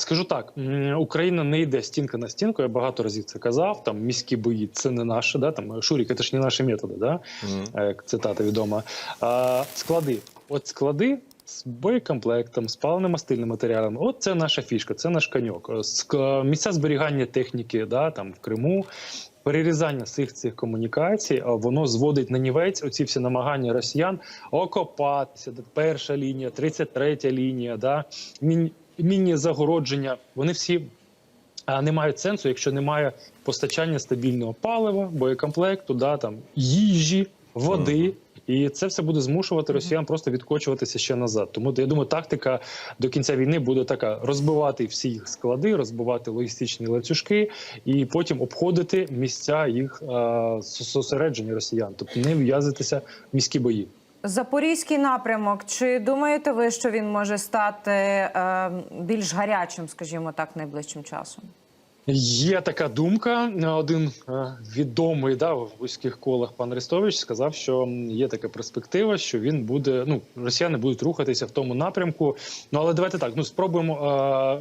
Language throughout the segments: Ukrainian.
скажу так: Україна не йде стінка на стінку. Я багато разів це казав. Там міські бої це не наше. Да? Там Шурік, це ж не наші методи. Да? Е, як цитата відома. А, склади. От склади з боєкомплектом, з паливно-мастильним матеріалом. От це наша фішка, це наш коньок. Ск- Місця зберігання техніки, да, там в Криму. Перерізання всіх цих комунікацій, а воно зводить на нівець оці всі намагання росіян окопатися. Перша лінія, 33 лінія, да, міні, міні загородження. Вони всі не мають сенсу, якщо немає постачання стабільного палива, боєкомплекту, да, там, їжі, води. І це все буде змушувати росіян просто відкочуватися ще назад. Тому я думаю, тактика до кінця війни буде така: розбивати всі їх склади, розбивати логістичні ланцюжки, і потім обходити місця їх а, зосередження росіян, тобто не в'язатися в міські бої. Запорізький напрямок. Чи думаєте ви, що він може стати е, більш гарячим, скажімо так, найближчим часом? Є така думка. Один е, відомий да, в вузьких колах пан Арестович сказав, що є така перспектива, що він буде. Ну, росіяни будуть рухатися в тому напрямку. Ну але давайте так. Ну спробуємо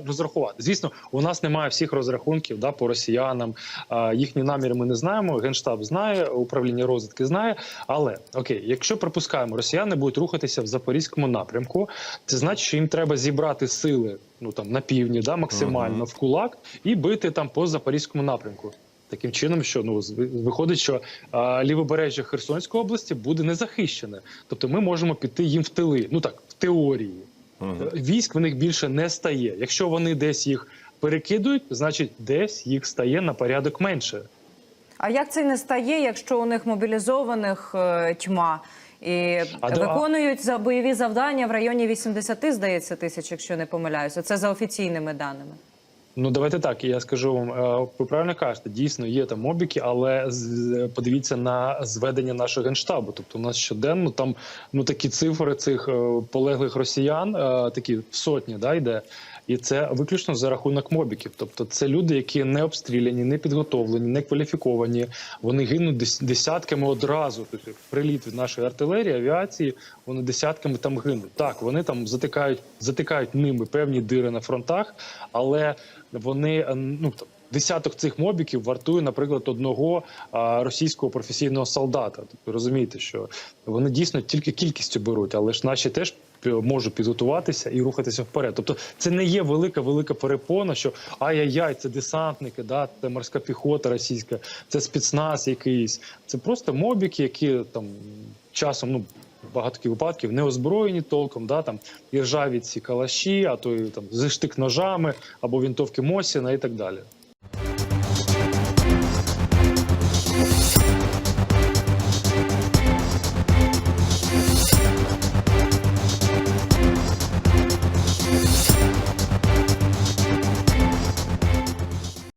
е, розрахувати. Звісно, у нас немає всіх розрахунків да, по росіянам. Е, їхні наміри ми не знаємо. Генштаб знає, управління розвідки знає. Але окей, якщо припускаємо, росіяни будуть рухатися в запорізькому напрямку, це значить, що їм треба зібрати сили. Ну там на півдні, да, максимально Мгм. в кулак і бити там по запорізькому напрямку. Таким чином, що ну виходить, що а, лівобережжя Херсонської області буде не захищене. Тобто ми можемо піти їм в тили. Ну так, в теорії. Мгм. Е, Військ в них більше не стає. Якщо вони десь їх перекидують, значить десь їх стає на порядок менше. А як це не стає, якщо у них мобілізованих е, тьма і А виконують за бойові завдання в районі 80, здається, тисяч, якщо не помиляюся. Це за офіційними даними. Ну давайте так. Я скажу вам, е, ви правильно кажете, дійсно є там мобіки, але подивіться на зведення нашого генштабу. Тобто, у нас щоденно там ну такі цифри цих е, полеглих росіян, е, такі сотні, да, йде. І це виключно за рахунок мобіків. Тобто, це люди, які не обстріляні, не підготовлені, не кваліфіковані. Вони гинуть дес- десятками одразу. Тобто, приліт від нашої артилерії, авіації, вони десятками там гинуть. Так, вони там затикають, затикають ними певні дири на фронтах, але вони е, ну. Десяток цих мобіків вартує, наприклад, одного російського професійного солдата. Тобто розумієте, що вони дійсно тільки кількістю беруть, але ж наші теж можуть підготуватися і рухатися вперед. Тобто, це не є велика велика перепона, що ай-яй-яй, це десантники, да, це морська піхота російська, це спецназ якийсь. Це просто мобіки, які там часом ну. Багато випадків не озброєні толком, да там і ржаві ці калаші, а то і там зі штик ножами або вінтовки Мосіна і так далі.